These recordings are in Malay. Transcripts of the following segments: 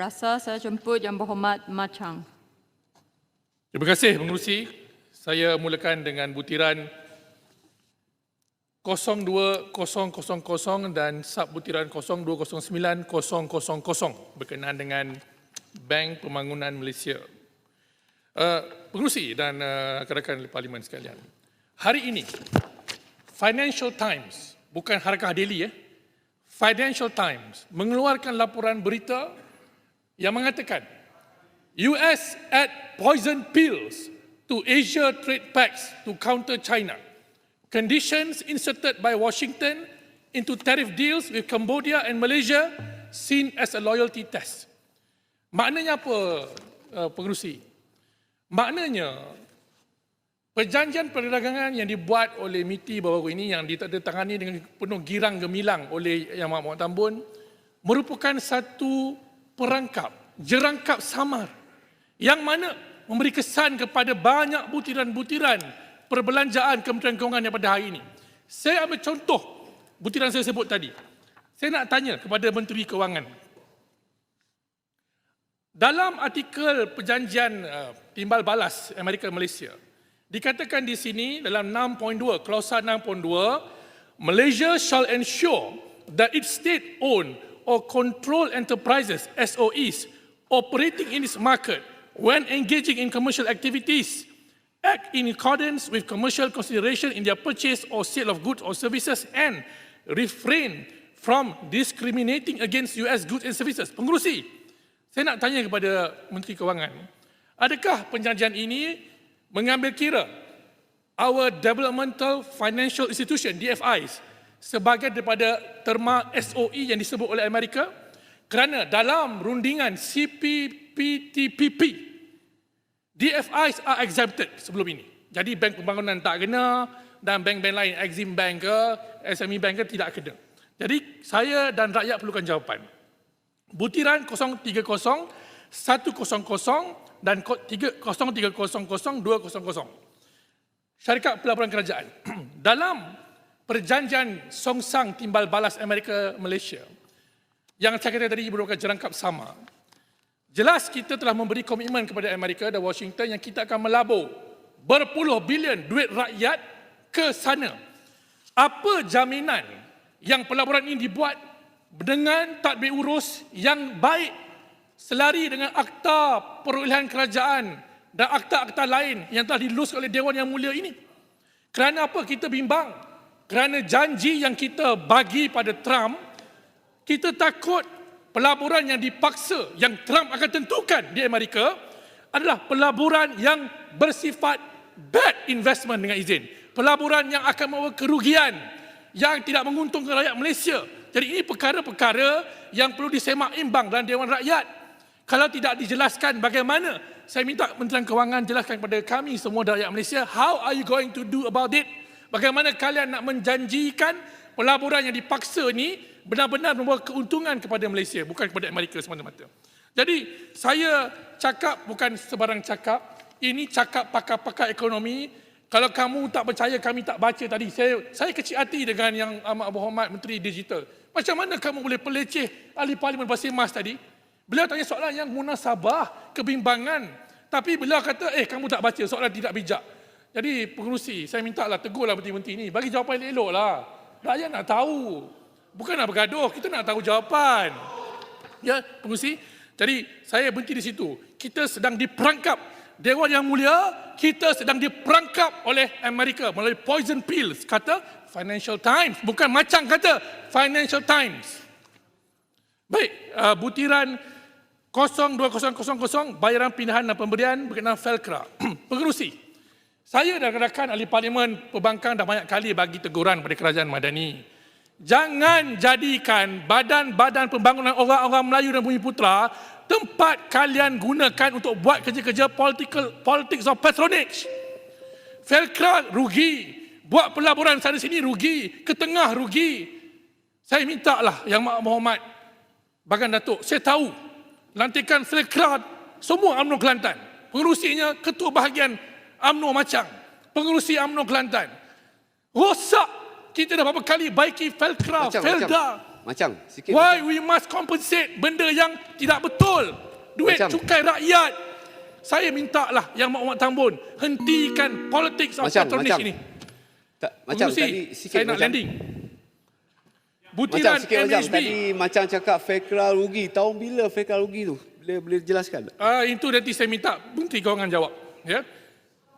Rasa saya jemput Yang Berhormat Machang. Terima kasih pengerusi. Saya mulakan dengan butiran 02000 dan sub butiran 0209 000 berkenaan dengan Bank Pembangunan Malaysia. Uh, pengerusi dan uh, rakan-rakan parlimen sekalian. Hari ini Financial Times, bukan Harakah Daily eh. Financial Times mengeluarkan laporan berita yang mengatakan US add poison pills to Asia trade pacts to counter China. Conditions inserted by Washington into tariff deals with Cambodia and Malaysia seen as a loyalty test. Maknanya apa, uh, pengerusi? Maknanya perjanjian perdagangan yang dibuat oleh MITI baru ini yang ditandatangani dengan penuh girang gemilang oleh Yang Muhammad Tambun merupakan satu perangkap, jerangkap samar yang mana memberi kesan kepada banyak butiran-butiran perbelanjaan Kementerian Kewangan yang pada hari ini. Saya ambil contoh butiran saya sebut tadi. Saya nak tanya kepada Menteri Kewangan. Dalam artikel perjanjian uh, timbal balas Amerika Malaysia, dikatakan di sini dalam 6.2, klausa 6.2, Malaysia shall ensure that its state-owned or controlled enterprises, SOEs, operating in its market when engaging in commercial activities act in accordance with commercial consideration in their purchase or sale of goods or services and refrain from discriminating against US goods and services. Pengurusi, saya nak tanya kepada Menteri Kewangan, adakah perjanjian ini mengambil kira our developmental financial institution DFIs sebagai daripada terma SOE yang disebut oleh Amerika kerana dalam rundingan CPTPP DFIs are exempted sebelum ini. Jadi bank pembangunan tak kena dan bank-bank lain, Exim Bank ke, SME Bank ke tidak kena. Jadi saya dan rakyat perlukan jawapan. Butiran 030, 100 dan 0300 200. Syarikat pelaburan kerajaan. Dalam perjanjian songsang timbal balas Amerika Malaysia yang saya kata tadi merupakan jerangkap sama. Jelas kita telah memberi komitmen kepada Amerika dan Washington yang kita akan melabur berpuluh bilion duit rakyat ke sana. Apa jaminan yang pelaburan ini dibuat dengan tadbir urus yang baik selari dengan akta perolehan kerajaan dan akta-akta lain yang telah diluluskan oleh Dewan Yang Mulia ini? Kerana apa kita bimbang? Kerana janji yang kita bagi pada Trump, kita takut pelaburan yang dipaksa yang Trump akan tentukan di Amerika adalah pelaburan yang bersifat bad investment dengan izin. Pelaburan yang akan membawa kerugian yang tidak menguntungkan rakyat Malaysia. Jadi ini perkara-perkara yang perlu disemak imbang dalam Dewan Rakyat. Kalau tidak dijelaskan bagaimana, saya minta Menteri Kewangan jelaskan kepada kami semua rakyat Malaysia, how are you going to do about it? Bagaimana kalian nak menjanjikan pelaburan yang dipaksa ini benar-benar membawa keuntungan kepada Malaysia bukan kepada Amerika semata-mata. Jadi saya cakap bukan sebarang cakap, ini cakap pakar-pakar ekonomi. Kalau kamu tak percaya kami tak baca tadi, saya saya kecil hati dengan yang Amat Berhormat Menteri Digital. Macam mana kamu boleh peleceh ahli parlimen Basir Mas tadi? Beliau tanya soalan yang munasabah, kebimbangan. Tapi beliau kata, eh kamu tak baca, soalan tidak bijak. Jadi pengurusi, saya minta lah tegurlah menteri-menteri ini. Bagi jawapan yang elok lah. Rakyat nak tahu. Bukan nak bergaduh, kita nak tahu jawapan. Ya, pengurusi. Jadi saya berhenti di situ. Kita sedang diperangkap. Dewan Yang Mulia, kita sedang diperangkap oleh Amerika melalui poison pills. Kata Financial Times. Bukan macam kata Financial Times. Baik, uh, butiran 02000 bayaran pindahan dan pemberian berkenaan Felcra. Pengerusi, saya dan rakan ahli parlimen perbankan dah banyak kali bagi teguran kepada kerajaan Madani. Jangan jadikan badan-badan pembangunan orang-orang Melayu dan Bumi Putra tempat kalian gunakan untuk buat kerja-kerja political politics of patronage. Felcra rugi, buat pelaburan sana sini rugi, ke tengah rugi. Saya minta lah yang Mak Muhammad Bagan Datuk, saya tahu lantikan Felcra semua UMNO Kelantan. Pengerusinya ketua bahagian UMNO Macang, pengerusi UMNO Kelantan. Rosak kita dah berapa kali baiki Felcra, Macam, Felda. macam sikit. Why we must compensate benda yang tidak betul? Duit Macam- cukai rakyat. Saya minta lah yang Mak Mak Tambun hentikan politics of Macam- patronage macam- ini. Tak, macam Pengerusi, tadi sikit saya nak macam, landing. Macam Butiran sikit macam MHB. tadi macam cakap Fekra rugi. Tahun bila Fekra rugi tu? Boleh boleh jelaskan? Ah itu nanti saya minta Menteri Kewangan jawab. Ya.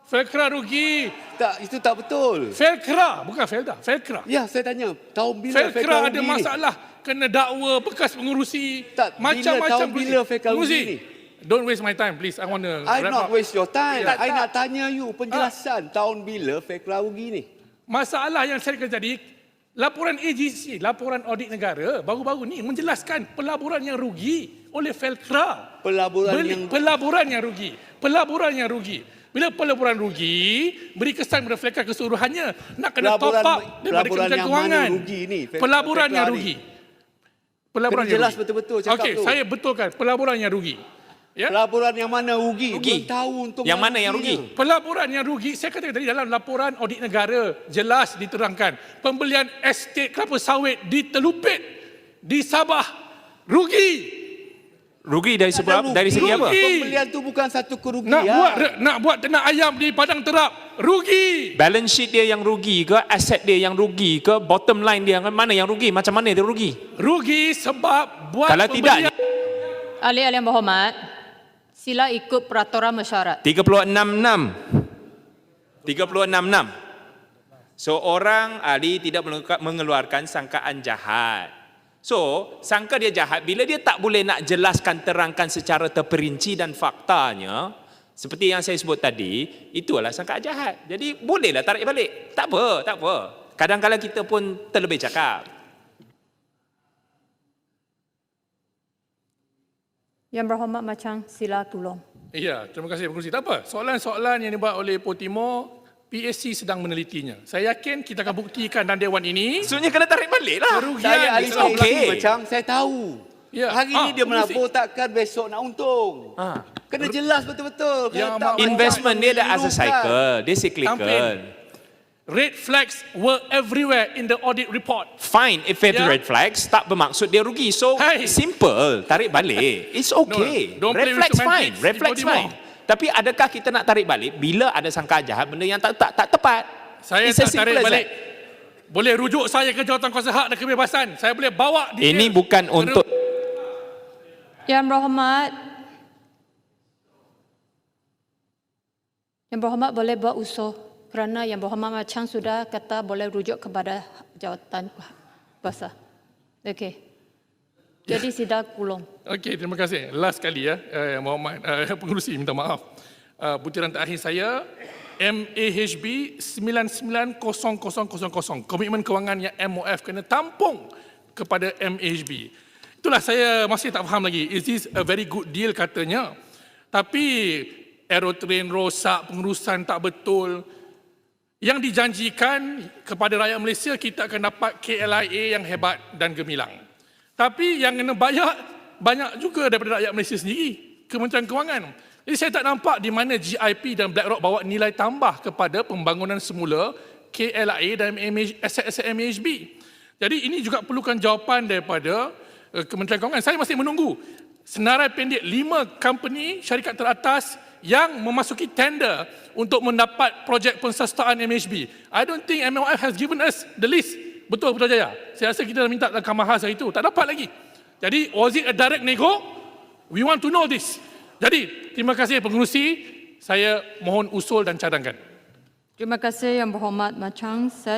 Felkra rugi. Tak, itu tak betul. Felkra, bukan Felda. Felkra. Ya, saya tanya. Tahun bila Felkra rugi ada ni? masalah kena dakwa bekas pengurusi Tak, bila macam-macam tahun bila Felkra rugi ni? Don't waste my time please. I want to I not waste your time. Tak, I tak. nak tanya you penjelasan tahun bila Fekra rugi ni. Masalah yang saya jadi laporan AGC, laporan audit negara baru-baru ni menjelaskan pelaburan yang rugi oleh Felkra. Pelaburan Beli, yang pelaburan yang rugi. Pelaburan yang rugi. Bila pelaburan rugi, beri kesan pada keseluruhannya nak kena top Pelaburan- up daripada Kementerian yang Kewangan. mana rugi ni, Fel- Pelaburan yang rugi. Pelaburan Kena yang jelas rugi. betul-betul cakap Okey, tu. saya betulkan pelaburan yang rugi. Ya? pelaburan yang mana rugi? Rugi. Belum tahu untuk Yang mana yang rugi? Pelaburan yang rugi, saya katakan tadi dalam laporan audit negara jelas diterangkan. Pembelian estate kelapa sawit di Telupit, di Sabah, rugi. Rugi dari sebab Ada dari segi rugi. apa? Pembelian tu bukan satu kerugian. Nak buat nak buat ternak ayam di Padang Terap, rugi. Balance sheet dia yang rugi ke, aset dia yang rugi ke, bottom line dia mana yang rugi? Macam mana dia rugi? Rugi sebab buat Kalau tidak, pembelian- Ahli-ahli yang berhormat, sila ikut peraturan mesyuarat. 36.6. 36.6. So orang ahli tidak mengeluarkan- mengeluarkan sangkaan jahat. So, sangka dia jahat bila dia tak boleh nak jelaskan terangkan secara terperinci dan faktanya seperti yang saya sebut tadi, itulah sangkaan jahat. Jadi bolehlah tarik balik. Tak apa, tak apa. Kadang-kadang kita pun terlebih cakap. Yang berhormat macam sila tolong. Ya, terima kasih pengurusi. Tak apa, soalan-soalan yang dibuat oleh Poh Timur, PSC sedang menelitinya. Saya yakin kita akan buktikan dalam dewan ini Maksudnya kena tarik balik lah. kerugian Saya ahli kalkulasi okay. macam saya tahu. Ya. Hari Ah, ni dia menabur takkan besok nak untung. Ah. Kena jelas betul-betul. Ya, Kena tak Investment dia ada as a cycle. Dia cyclical. Red flags were everywhere in the audit report. Fine, if it's Yeah. red flags, tak bermaksud dia rugi. So, Hey. simple, tarik balik. It's okay. No, don't play red with flags fine, red flags fine. Tapi adakah kita nak tarik balik bila ada sangka jahat benda yang tak tak, tak tepat? Saya It's tak tarik balik. that. Boleh rujuk saya ke jawatan kuasa hak dan kebebasan. Saya boleh bawa dia. Ini bukan untuk Yang berhormat, yang berhormat boleh buat usul kerana yang berhormat macam sudah kata boleh rujuk kepada jawatan kuasa. Okey. Jadi sidang kulung. Okey, terima kasih. Last kali ya, uh, Muhammad uh, pengurusi minta maaf. Uh, butiran terakhir saya MAHB 990000 komitmen kewangan yang MOF kena tampung kepada MAHB. Itulah saya masih tak faham lagi. Is this a very good deal katanya? Tapi aerotrain rosak, pengurusan tak betul. Yang dijanjikan kepada rakyat Malaysia kita akan dapat KLIA yang hebat dan gemilang. Tapi yang kena bayar banyak juga daripada rakyat Malaysia sendiri, Kementerian Kewangan. Jadi saya tak nampak di mana GIP dan BlackRock bawa nilai tambah kepada pembangunan semula KLIA dan aset-aset MHB. Jadi ini juga perlukan jawapan daripada uh, Kementerian Kewangan. Saya masih menunggu senarai pendek lima company syarikat teratas yang memasuki tender untuk mendapat projek pensertaan MHB. I don't think MOF has given us the list. Betul Putrajaya? Saya rasa kita dah minta dalam kamar hari itu. Tak dapat lagi. Jadi, was it a direct nego? We want to know this. Jadi, terima kasih pengurusi. Saya mohon usul dan cadangkan. Terima kasih yang berhormat macam saya